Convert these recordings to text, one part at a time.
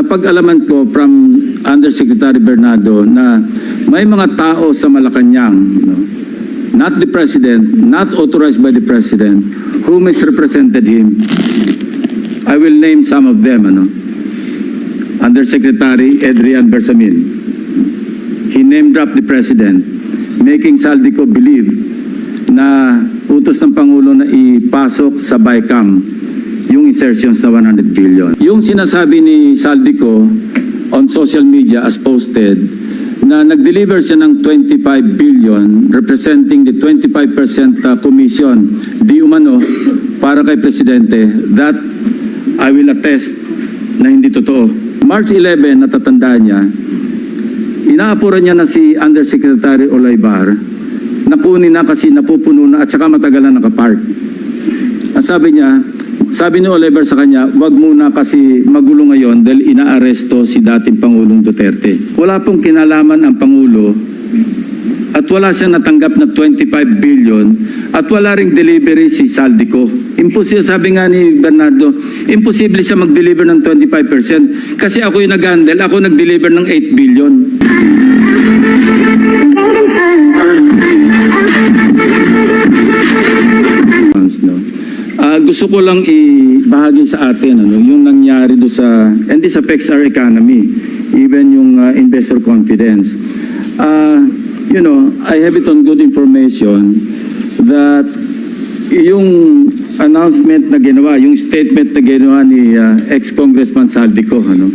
napag-alaman ko from Undersecretary Bernardo na may mga tao sa Malacanang, no, not the President, not authorized by the President, who misrepresented him. I will name some of them. Ano? Undersecretary Adrian Bersamin. He name-dropped the President, making Saldico believe na utos ng Pangulo na ipasok sa BICAM yung insertions na 100 billion. Yung sinasabi ni Saldico on social media as posted na nag-deliver siya ng 25 billion representing the 25% uh, commission di umano para kay Presidente that I will attest na hindi totoo. March 11, natatandaan niya, inaapuran niya na si Undersecretary Olaybar na kunin na kasi napupuno na at saka matagal na nakapark. Ang sabi niya, sabi ni Oliver sa kanya, wag muna kasi magulo ngayon dahil inaaresto si dating Pangulong Duterte. Wala pong kinalaman ang Pangulo at wala siyang natanggap na 25 billion at wala ring delivery si Saldico. Imposible, sabi nga ni Bernardo, imposible siya mag-deliver ng 25% kasi ako yung nag-handle, ako nag-deliver ng 8 billion. No? Ah, gusto ko lang ibahagi sa atin ano, yung nangyari do sa and this affects our economy, even yung ah, investor confidence. Ah, you know, I have it on good information that yung announcement na ginawa, yung statement na ginawa ni ah, ex-congressman Saldico, ano,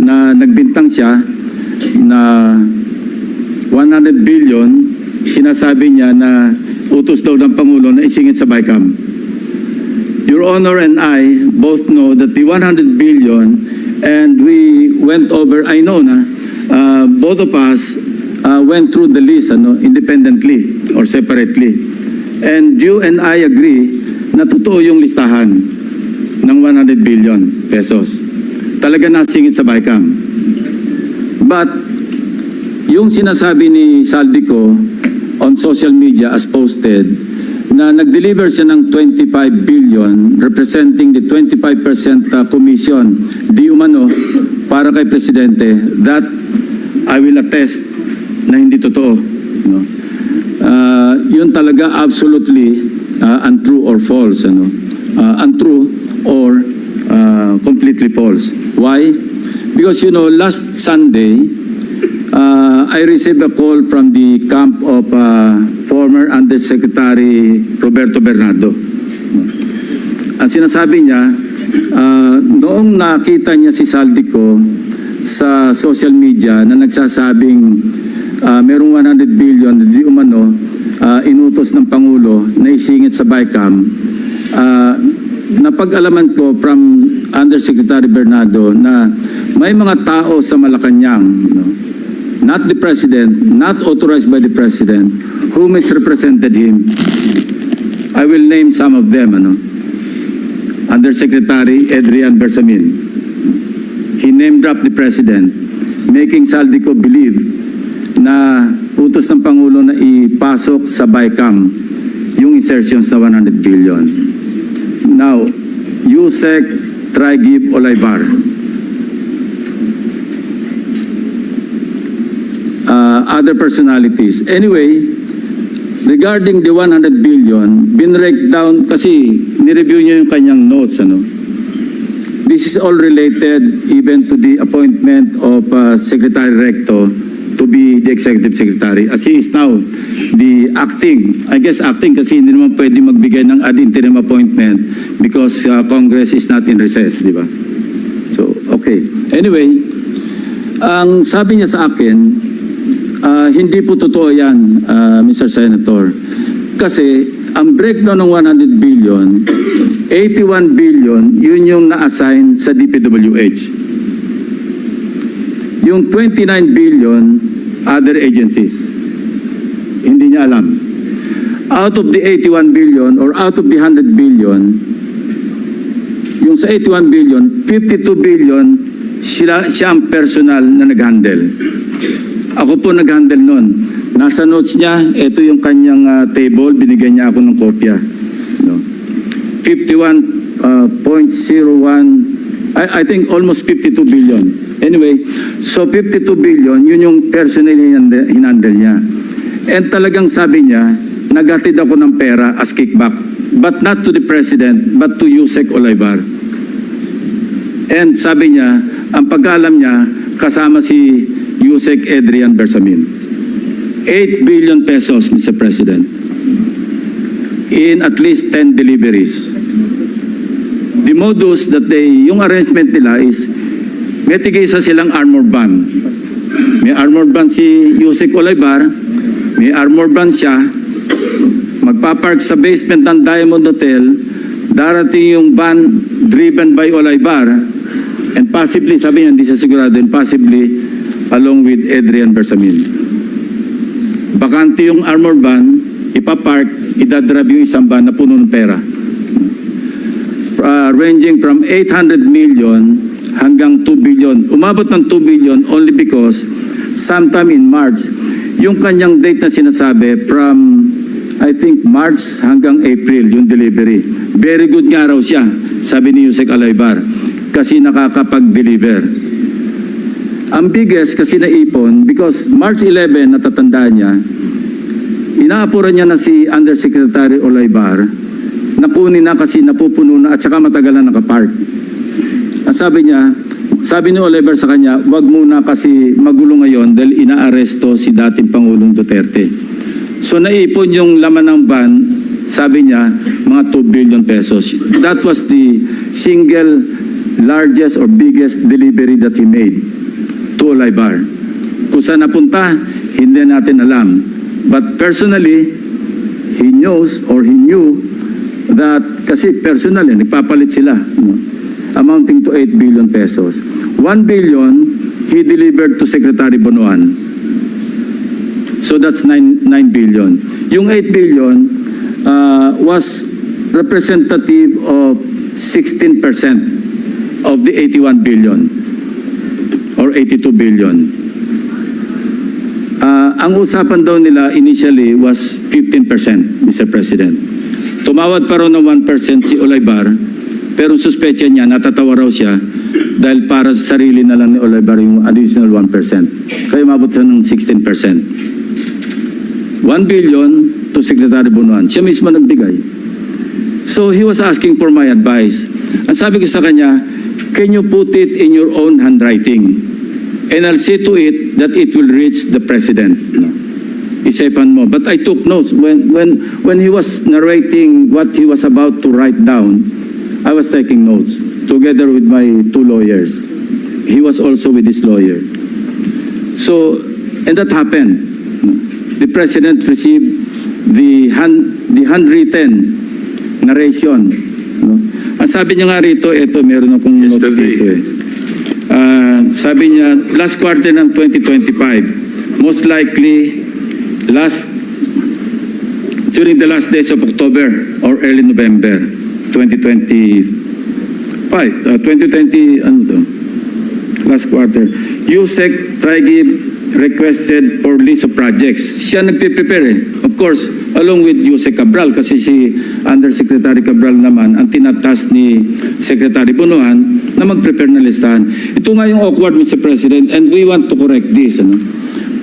na nagbintang siya na 100 billion, sinasabi niya na utos daw ng Pangulo na isingit sa BICAM. Your Honor and I both know that the 100 billion and we went over, I know na, uh, both of us uh, went through the list ano, independently or separately. And you and I agree na totoo yung listahan ng 100 billion pesos. Talaga nasingit sa BICAM. But yung sinasabi ni Saldico on social media as posted na nag-deliver siya ng 25 billion representing the 25% uh, commission di umano para kay Presidente that I will attest na hindi totoo. No? Uh, yun talaga absolutely uh, untrue or false. Ano? Uh, untrue or uh, completely false. Why? Because you know, last Sunday, uh, I received a call from the camp of uh, former Undersecretary Roberto Bernardo. Ang sinasabi niya, uh, noong nakita niya si Saldico sa social media na nagsasabing uh, merong 100 billion di umano uh, inutos ng Pangulo na isingit sa BICAM, uh, napag-alaman ko from Undersecretary Bernardo na may mga tao sa Malacanang, no? Not the President, not authorized by the President, who misrepresented him. I will name some of them. Ano? Undersecretary Adrian Bersamin. He name-dropped the President, making Saldico believe na utos ng Pangulo na ipasok sa BICAM yung insertions na 100 billion. Now, Yusek Trigib Olaybar. Other personalities. Anyway, regarding the 100 billion, binrake down kasi nireview niya yung kanyang notes. Ano? This is all related even to the appointment of uh, Secretary Recto to be the Executive Secretary as he is now the acting. I guess acting kasi hindi naman pwede magbigay ng ad interim appointment because uh, Congress is not in recess, di ba? So, okay. Anyway, ang sabi niya sa akin, Ah, hindi po totoo yan, ah, Mr. Senator. Kasi ang breakdown ng 100 billion, 81 billion, yun yung na-assign sa DPWH. Yung 29 billion, other agencies. Hindi niya alam. Out of the 81 billion or out of the 100 billion, yung sa 81 billion, 52 billion, sila, siya ang personal na nag-handle. Ako po nag-handle nun. Nasa notes niya, ito yung kanyang ah, table, binigyan niya ako ng kopya. No? 51.01 I, I think almost 52 billion. Anyway, so 52 billion, yun yung personal hinandle, niya. And talagang sabi niya, naghatid ako ng pera as kickback. But not to the President, but to Yusek Olaibar. And sabi niya, ang pagkaalam niya, kasama si Yusek Adrian Bersamin. 8 billion pesos, Mr. President. In at least 10 deliveries. The modus that they, yung arrangement nila is, may tigisa silang armor van. May armor van si Yusek Olaibar, may armor van siya, magpapark sa basement ng Diamond Hotel, darating yung van driven by Olaibar, and possibly, sabi niya, hindi siya sigurado, and possibly along with Adrian Bersamin. Bakante yung armor van, ipapark, idadrab yung isang van na puno ng pera. Uh, ranging from 800 million hanggang 2 billion. Umabot ng 2 billion only because sometime in March, yung kanyang date na sinasabi from I think March hanggang April yung delivery. Very good nga raw siya, sabi ni Yusek Alaybar, kasi nakakapag-deliver. Ang biggest kasi naipon, because March 11, natatandaan niya, inaapuran niya na si Undersecretary Olaybar, nakunin na kasi napupuno na at saka matagal na nakapark. Ang sabi niya, sabi ni Olaybar sa kanya, wag muna kasi magulo ngayon dahil inaaresto si dating Pangulong Duterte. So naipon yung laman ng van, sabi niya, mga 2 billion pesos. That was the single largest or biggest delivery that he made to Olaybar. Kung saan napunta, hindi natin alam. But personally, he knows or he knew that kasi personally, nagpapalit sila. Amounting to 8 billion pesos. 1 billion, he delivered to Secretary Bonoan. So that's 9, 9 billion. Yung 8 billion uh, was representative of 16% of the 81 billion or 82 billion. Ah, ang usapan daw nila initially was 15%, Mr. President. Tumawad pa raw ng 1% si Olaybar, pero suspecha niya, natatawa raw siya dahil para sa sarili na lang ni Olaybar yung additional 1%. Kaya umabot siya ng 16%. 1 billion to Secretary Bunuan. Siya mismo nagbigay. So he was asking for my advice. Ang sabi ko sa kanya, can you put it in your own handwriting? And I'll see to it that it will reach the president. Isipan mo. But I took notes. When, when, when he was narrating what he was about to write down, I was taking notes together with my two lawyers. He was also with his lawyer. So, and that happened. The president received the, hand, the handwritten narration. No? Ang sabi niya nga rito, ito, meron akong notes dito eh. Ah, sabi niya, last quarter ng 2025, most likely last during the last days of October or early November 2025. Uh, 2020, ano to? Last quarter. USEC Trigib requested for list of projects. Siya nagpe-prepare eh. Of course, along with Yusek Cabral kasi si Undersecretary Cabral naman ang tinatas ni Secretary Punuan na mag-prepare ng listahan. Ito nga yung awkward, Mr. President, and we want to correct this. Ano?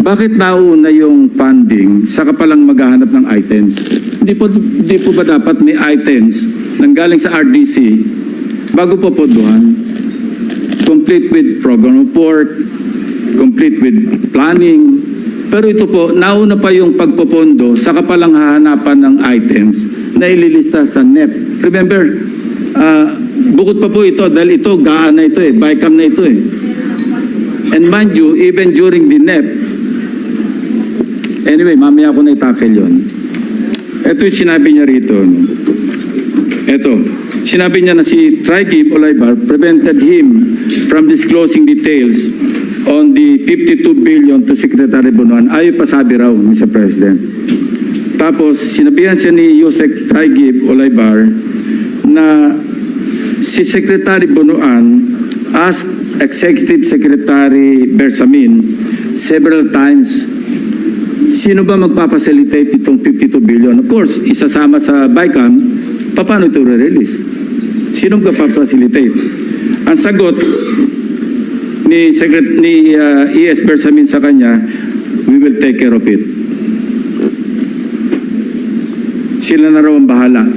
Bakit nauna yung funding saka palang maghahanap ng items? Hindi po, hindi po ba dapat may items nang galing sa RDC bago po podohan? Complete with program report, complete with planning. Pero ito po, nauna pa yung pagpopondo saka palang hahanapan ng items na ililista sa NEP. Remember, ah, bukod pa po ito dahil ito, gaan na ito eh, BICAM na ito eh. And mind you, even during the NEP, anyway, mamaya ko na itakil yun. Ito yung sinabi niya rito. Ito, sinabi niya na si Trigib Olaybar prevented him from disclosing details on the 52 billion to Secretary Bonoan. Ayaw pa sabi raw, Mr. President. Tapos, sinabihan siya ni Yusek Trigib Olaybar na si Secretary Bonoan asked Executive Secretary Bersamin several times sino ba magpapacilitate itong 52 billion? Of course, isasama sa BICAM, paano ito re-release? Sino magpapacilitate? Ang sagot ni Secret ni uh, ES Bersamin sa kanya, we will take care of it. Sila na raw ang bahala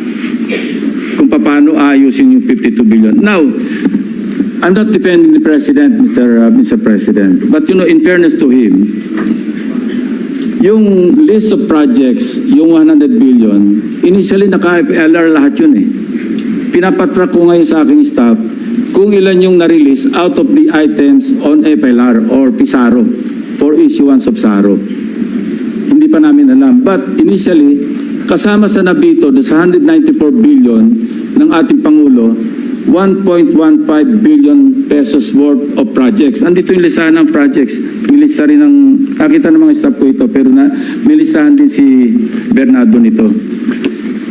kung paano ayusin yung 52 billion. Now, I'm not defending the President, Mr. uh, Mr. President, but you know, in fairness to him, yung list of projects, yung 100 billion, initially naka-FLR lahat yun eh. Pinapatrack ko ngayon sa aking staff kung ilan yung na-release out of the items on FLR or PISARO for issuance of SARO. Hindi pa namin alam. But initially, kasama sa nabito sa 194 billion ng ating Pangulo, 1.15 billion pesos worth of projects. Andito yung listahan ng projects. May rin ng, nakita ng mga staff ko ito, pero na, may din si Bernardo nito.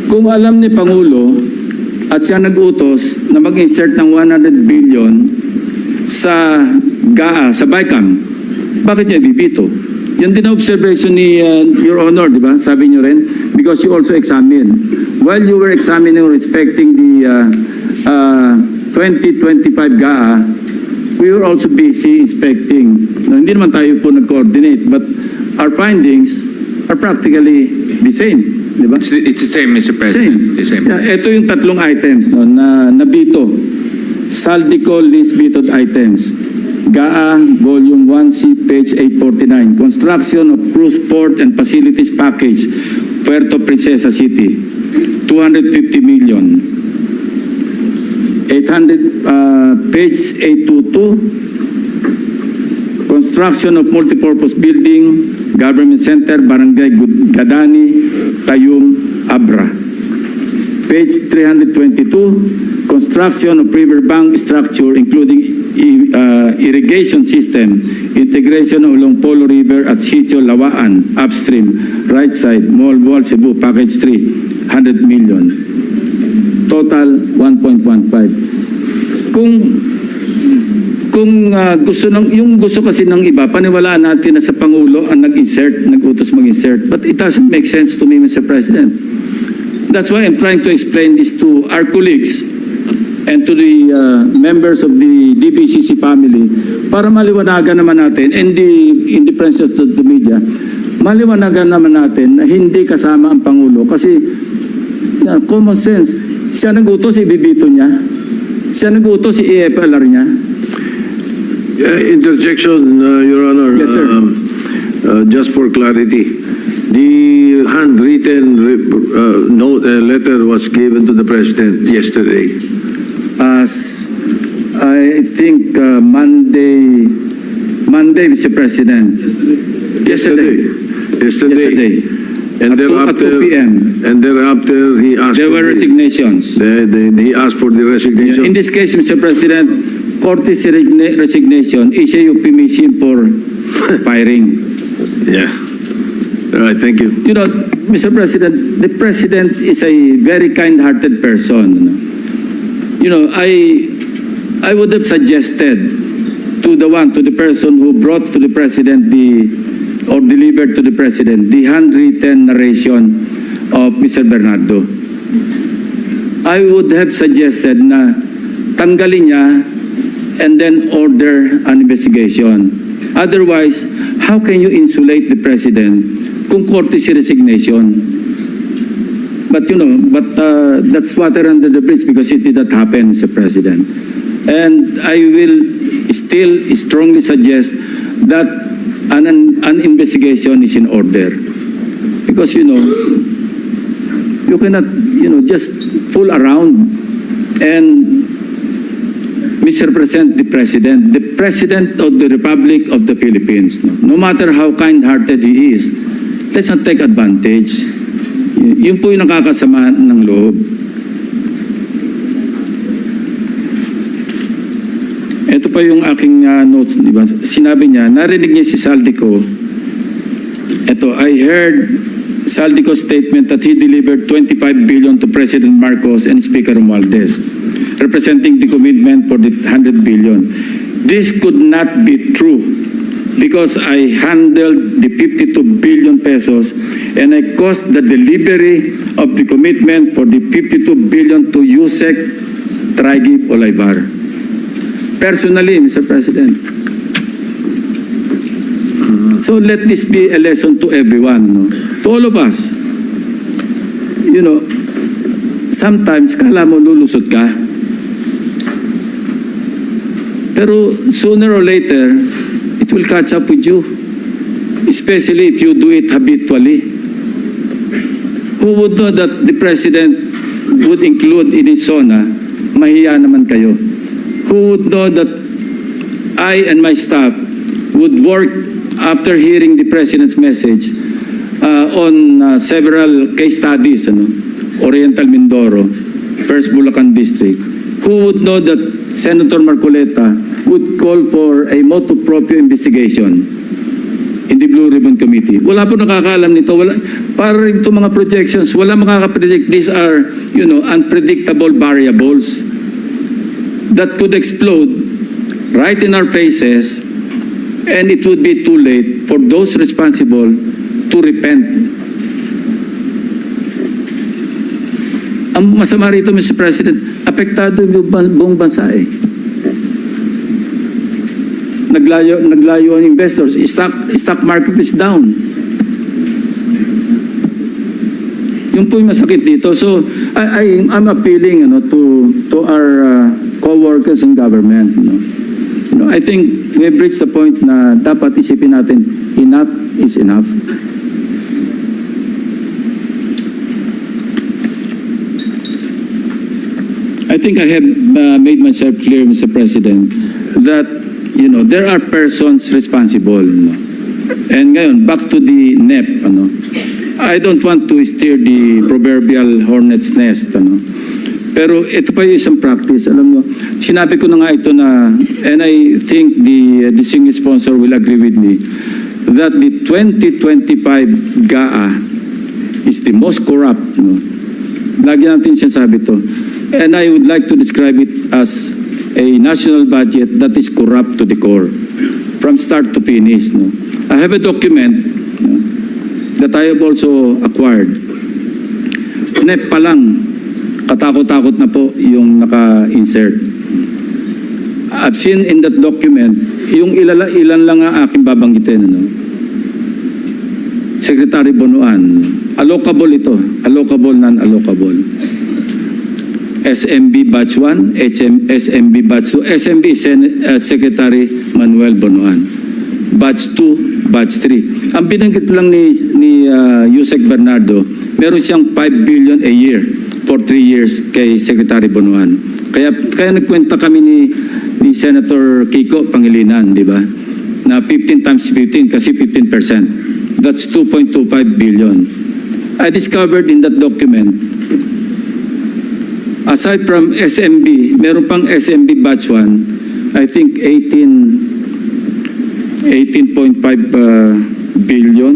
Kung alam ni Pangulo at siya nag-utos na mag-insert ng 100 billion sa GAA, sa BICAM, bakit niya ibibito? Yan din ang observation ni uh, Your Honor, di ba? Sabi niyo rin, because you also examine. While you were examining respecting the uh, uh, 2025 GAA, we were also busy inspecting. No, hindi naman tayo po nag-coordinate, but our findings are practically the same, di ba? It's, it's the same, Mr. President. The same. Yeah, ito yung tatlong items no, na nabito. Saldico list vetoed items. GAA Volume 1C, page 849. Construction of Cruise Port and Facilities Package, Puerto Princesa City. 250 million. 800, uh, page 822. Construction of multipurpose building, government center, barangay Gadani, Tayum, Abra. Page 322, construction of riverbank structure including uh, irrigation system, integration along Polo River at Sitio Lawaan, upstream, right side, Mall Wall, Cebu, package 3, 100 million. Total 1.15. Kung kung ah, gusto ng yung gusto kasi ng iba, paniwalaan natin na sa Pangulo ang nag-insert, nag-utos mag-insert. But it doesn't make sense to me, Mr. President. That's why I'm trying to explain this to our colleagues and to the uh, members of the DBCC family para maliwanagan naman natin and the, in the presence of the media, maliwanagan naman natin na hindi kasama ang Pangulo kasi yan, common sense. Siya nag-utos, ibibito niya. Siya nag-utos, i-EFLR niya. Uh, Interjection, uh, Your Honor. Yes, sir. Um, uh, Just for clarity, the handwritten re- uh, note, uh, letter was given to the President yesterday. As I think uh, Monday, Monday, Mr. President. Yesterday. Yesterday. And At two- at thereafter, 2 p.m. and thereafter, he asked. There for were the- resignations. the- the- He asked for the resignation. In this case, Mr. President, courtesy resigna- resignation is a euphemism for firing. Yeah. All right, thank you. You know, Mr. President, the President is a very kind-hearted person. You know, I, I would have suggested to the one, to the person who brought to the President the, or delivered to the President, the handwritten narration of Mr. Bernardo. I would have suggested na tanggalin niya and then order an investigation. Otherwise, how can you insulate the President kung courtesy resignation? But you know, but uh, that's water under the bridge because it did not happen, Mr. President. And I will still strongly suggest that an, an investigation is in order. Because, you know, you cannot, you know, just fool around and misrepresent the president, the president of the Republic of the Philippines. No, no matter how kind-hearted he is, let's not take advantage. Y- yun po yung nakakasama ng loob. Ito pa yung aking ah, notes, di ba? Sinabi niya, narinig niya si Saldico. Ito, I heard Saldico's statement that he delivered 25 billion to President Marcos and Speaker Romualdez, representing the commitment for the 100 billion. This could not be true because I handled the 52 billion pesos and I caused the delivery of the commitment for the 52 billion to Yusek Traigip Olaybar. Personally, Mr. President. So let this be a lesson to everyone, no? to all of us. You know, sometimes kala mo lulusot ka. Pero sooner or later, it will catch up with you. Especially if you do it habitually. Who would know that the president would include in his zona, mahiya naman kayo. Who would know that I and my staff would work after hearing the president's message uh, on uh, several case studies, ano? Oriental Mindoro, First Bulacan District. Who would know that Senator Marcoleta would call for a motu proprio investigation in the Blue Ribbon Committee. Wala po nakakaalam nito. Wala, para itong mga projections, wala makakapredict. These are, you know, unpredictable variables that could explode right in our faces and it would be too late for those responsible to repent. Ang masama rito, Mr. President, apektado yung buong bansa eh. Naglayo, naglayo ang investors. Stock, stock market is down. Yung po yung masakit dito. So, I, I, I'm appealing ano, to, to our uh, co-workers in government. You know. You know, I think we've reached the point na dapat isipin natin, enough is enough. I think I have uh, made myself clear, Mr. President, that, you know, there are persons responsible. No? And ngayon, back to the NEP, ano, I don't want to steer the proverbial hornet's nest, ano. Pero ito pa yung isang practice, alam mo, sinabi ko na nga ito na, and I think the uh, distinguished sponsor will agree with me, that the 2025 GAA is the most corrupt, no? Lagi natin sinasabi to. And I would like to describe it as a national budget that is corrupt to the core, from start to finish. No? I have a document no, that I have also acquired. NEP pa lang, katakot-takot na po yung naka-insert. I've seen in that document, yung ilala, ilan lang ang aking babanggitin. Ano? Secretary Bonoan, allocable ito, allocable, non-allocable. SMB Batch 1, HM, SMB Batch 2, SMB Sen, uh, Secretary Manuel Bonoan. Batch 2, Batch 3. Ang binanggit lang ni, ni uh, Yusek Bernardo, meron siyang 5 billion a year for 3 years kay Secretary Bonoan. Kaya, kaya nagkwenta kami ni, ni Senator Kiko Pangilinan, di ba? Na 15 times 15 kasi 15%. That's 2.25 billion. I discovered in that document aside from SMB, meron pang SMB batch 1, I think 18 18.5 uh, billion.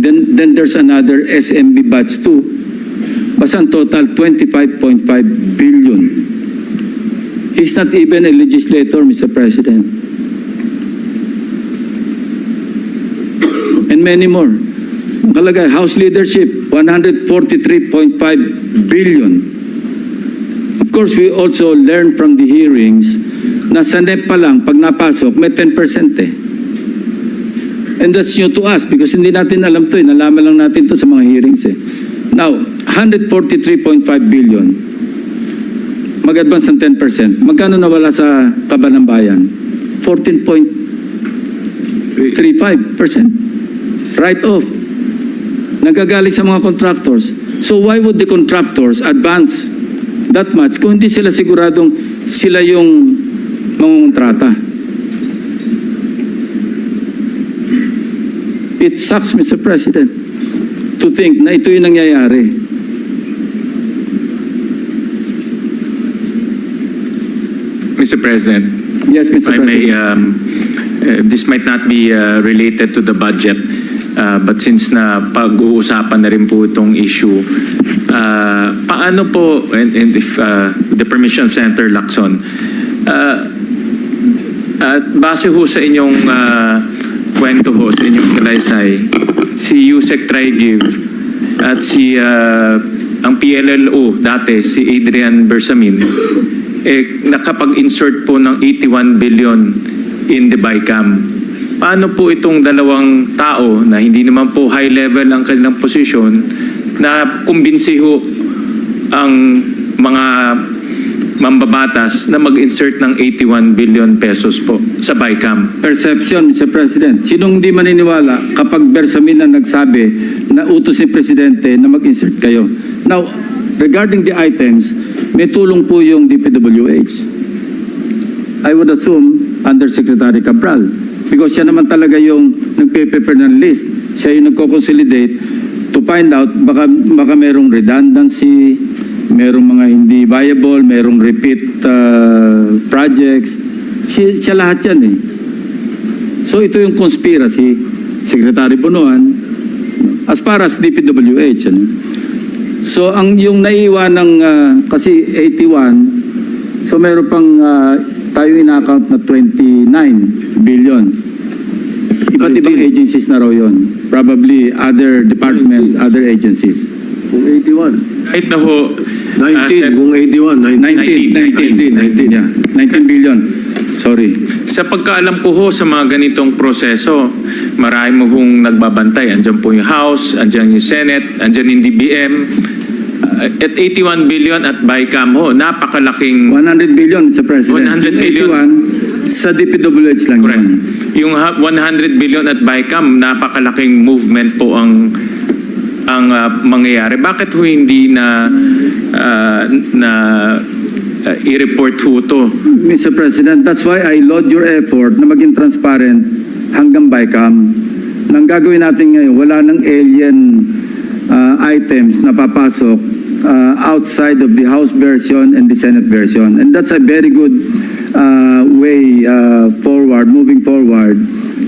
Then then there's another SMB batch 2. Basta total 25.5 billion. He's not even a legislator, Mr. President. And many more. Nakalagay, House leadership, 143.5 billion. Of course, we also learned from the hearings na sa NEP pa lang, pag napasok, may 10% eh. And that's new to us because hindi natin alam to eh. Nalaman lang natin to sa mga hearings eh. Now, 143.5 billion. Mag-advance ng 10%. Magkano nawala sa kaba ng bayan? 14.35%. Right off. Nagagaling sa mga contractors. So why would the contractors advance that much kung hindi sila siguradong sila yung mangungontrata. It sucks, Mr. President, to think na ito yung nangyayari. Mr. President, Yes, if Mr. I may, President. um, uh, this might not be uh, related to the budget, uh, but since na pag-uusapan na rin po itong issue, uh, paano po, and, and if uh, the permission of Senator Lacson, uh, at base ho sa inyong uh, kwento ho, sa inyong salaysay, si Yusek Trigiv at si uh, ang PLLO dati, si Adrian Bersamin, eh, nakapag-insert po ng 81 billion in the BICAM. Paano po itong dalawang tao na hindi naman po high level ang kanilang posisyon na kumbinsi ho ang mga mambabatas na mag-insert ng 81 billion pesos po sa BICAM? Perception, Mr. President. Sinong hindi maniniwala kapag Bersamin na nagsabi na utos ni Presidente na mag-insert kayo? Now, regarding the items, may tulong po yung DPWH. I would assume under Secretary Cabral. Because siya naman talaga yung nagpe-prepare ng list. Siya yung nagko-consolidate to find out baka, baka merong redundancy, merong mga hindi viable, merong repeat uh, projects. Siya, siya lahat yan eh. So ito yung conspiracy, Secretary Bunuan, as far as DPWH. Ano? So ang yung naiwan ng ah, kasi 81, so meron pang ah, tayo in-account na 29 billion. Iba't ibang agencies na raw yun. Probably other departments, other agencies. Kung 81. Kahit na ho, ah, 19, Sen- kung 81, 19, 19, 19, 19. Yeah, 19 billion. Sorry. Sa pagkaalam ko ho sa mga ganitong proseso, marami mo hong nagbabantay. Andyan po yung House, andyan yung Senate, andyan yung DBM. Uh, at 81 billion at BICAM ho, napakalaking 100 billion, Mr. President. 100 billion. 81, sa DPWH lang Correct. yun. Yung ha- 100 billion at BICAM, napakalaking movement po ang ang ah, mangyayari. Bakit ho hindi na ah, na ah, i-report ho to? Mr. President, that's why I laud your effort na maging transparent hanggang BICAM. Nang gagawin natin ngayon, wala nang alien uh, items na papasok uh, outside of the House version and the Senate version. And that's a very good uh, way uh, forward, moving forward,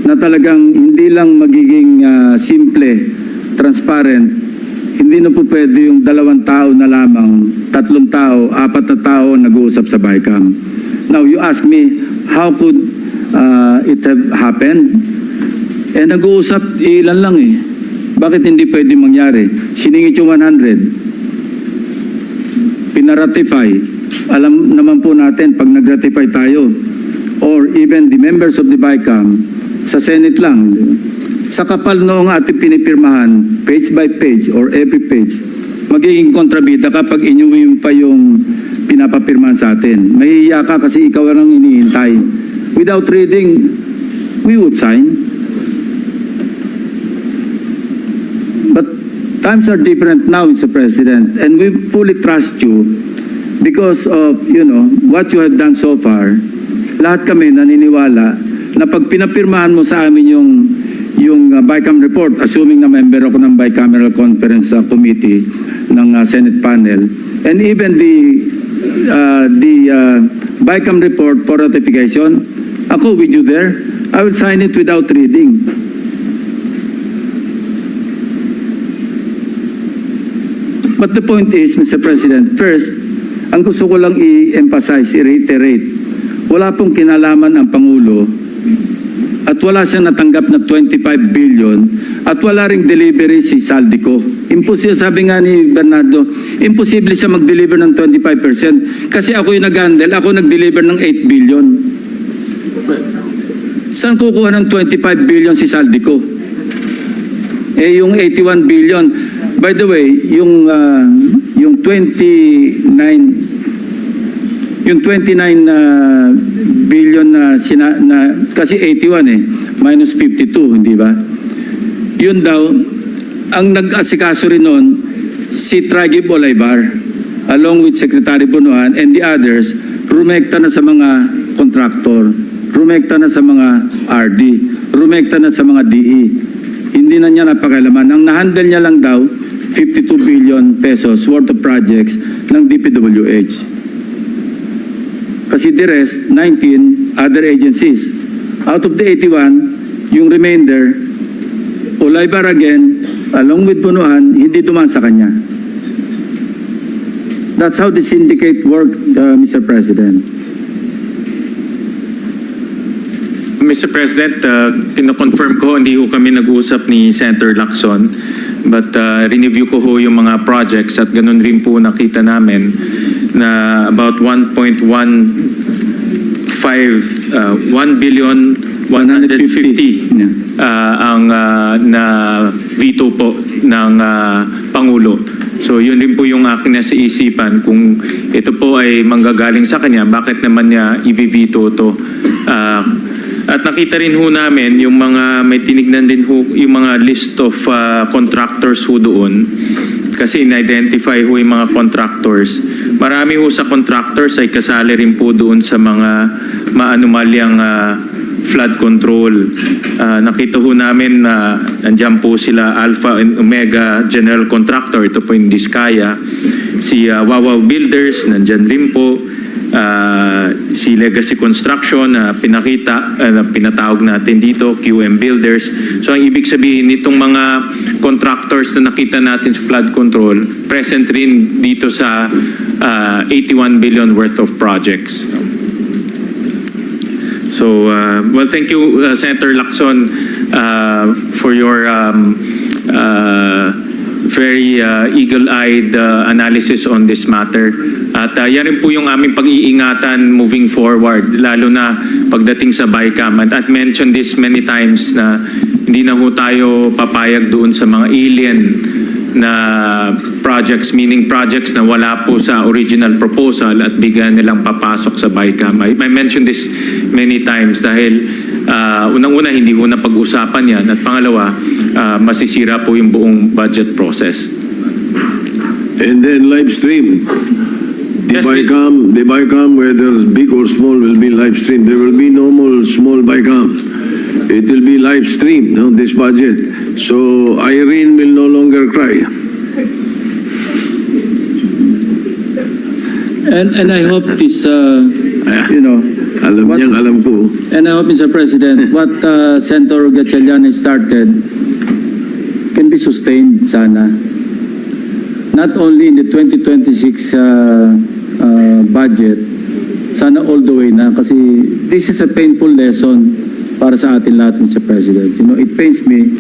na talagang hindi lang magiging uh, simple, transparent, hindi na po pwede yung dalawang tao na lamang, tatlong tao, apat na tao nag-uusap sa BICAM. Now, you ask me, how could uh, it have happened? Eh, nag-uusap, ilan lang eh. Bakit hindi pwede mangyari? Siningit yung 100. Pinaratify. Alam naman po natin, pag nag-ratify tayo, or even the members of the BICAM, sa Senate lang, sa kapal noong ating pinipirmahan, page by page or every page, magiging kontrabida kapag inyuwi pa yung pinapapirmahan sa atin. Mahihiya ka kasi ikaw lang iniintay. Without reading, we would sign. Times are different now, Mr. President, and we fully trust you because of, you know, what you have done so far. Lahat kami naniniwala na pag pinapirmahan mo sa amin yung yung uh, BICAM report, assuming na member ako ng bicameral conference uh, committee ng uh, Senate panel, and even the uh, the uh, BICAM report for ratification, ako with you there, I will sign it without reading. But the point is, Mr. President, first, ang gusto ko lang i-emphasize, i-reiterate, wala pong kinalaman ang Pangulo at wala siyang natanggap na 25 billion at wala ring delivery si Saldico. Imposible, sabi nga ni Bernardo, imposible siya mag-deliver ng 25% kasi ako yung nag-handle, ako nag-deliver ng 8 billion. Saan kukuha ng 25 billion si Saldico? Eh yung 81 billion, by the way, yung ah, yung 29 yung 29 na billion na, sina, na kasi 81 eh, minus 52, hindi ba? Yun daw, ang nag-asikaso rin noon, si Tragib Olaybar, along with Secretary Bunuan and the others, rumekta na sa mga kontraktor, rumekta na sa mga RD, rumekta na sa mga DE. Hindi na niya napakailaman. Ang nahandle niya lang daw, 52 billion pesos worth of projects ng DPWH. Kasi the rest, 19 other agencies. Out of the 81, yung remainder, Olaybar again, along with Bunuan, hindi duman sa kanya. That's how the syndicate worked, uh, Mr. President. Mr. President, uh, pinakonfirm ko, hindi ho kami nag-usap ni Senator Lacson. But uh, renew ko ho yung mga projects at ganun rin po nakita namin na about 1.15 uh, 1 billion 150 Yeah. uh, ang uh, na veto po ng uh, Pangulo. So yun din po yung akin na sa isipan kung ito po ay manggagaling sa kanya, bakit naman niya i-veto to? Uh, at nakita rin ho namin yung mga may tinignan din ho yung mga list of uh, contractors ho doon kasi in-identify ho yung mga contractors. Marami ho sa contractors ay kasali rin po doon sa mga maanumalyang ah, flood control. Ah, nakita ho namin na nandiyan po sila Alpha and Omega General Contractor, ito po yung Diskaya. Si ah, Wawaw Builders, nandyan rin po. Ah, si Legacy Construction na pinakita, ah, na pinatawag natin dito, QM Builders. So ang ibig sabihin nitong mga contractors na nakita natin sa flood control, present rin dito sa ah, 81 billion worth of projects. So, uh, well, thank you, uh, Senator Lacson, uh, for your um, uh, very uh, eagle-eyed uh, analysis on this matter. At uh, yan rin po yung aming pag-iingatan moving forward, lalo na pagdating sa BICAM. At I've mentioned this many times na hindi na ho tayo papayag doon sa mga alien na projects, meaning projects na wala po sa original proposal at bigyan nilang papasok sa BICAM. I, I mentioned this many times dahil ah, unang-una hindi ho na pag-usapan yan at pangalawa, ah, masisira po yung buong budget process. And then live stream. The Yes, BICAM, the BICAM, whether big or small, will be live stream. There will be no more small BICAM. It will be live stream, no, this budget. So Irene will no longer cry. And, and I hope this, uh, you know, Alam What- niyang alam ko. And I hope, Mr. President, what uh, Senator Gatchalian has started can be sustained sana. Not only in the 2026 uh, uh, budget, sana all the way na kasi this is a painful lesson para sa atin lahat, Mr. President. You know, it pains me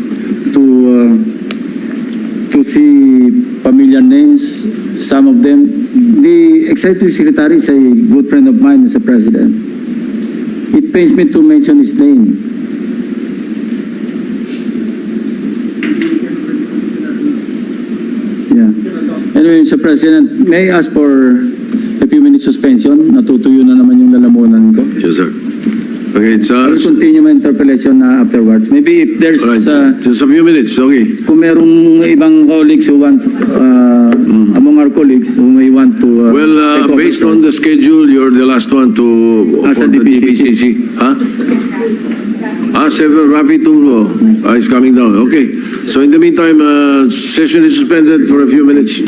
to uh, to see familiar names, some of them. The Executive Secretary is a good friend of mine, Mr. President. It pains me to mention his name. Yeah. Anyway, Mr. President, may I ask for a few minutes suspension? Natutuyo na naman yung lalamunan ko. Yes, sir. Okay, it's, I'll continue my interpellation uh, afterwards. Maybe if there's, all right, uh, just a few minutes, okay. kung merong ibang colleagues who wants, uh, among our colleagues who may want to. uh, Well, uh, take over based on first. the schedule, you're the last one to... As for a the DPCC. DPCC. Huh? Ah, Sever Rapi Tumbo ah, is coming down. Okay. So in the meantime, uh, session is suspended for a few minutes.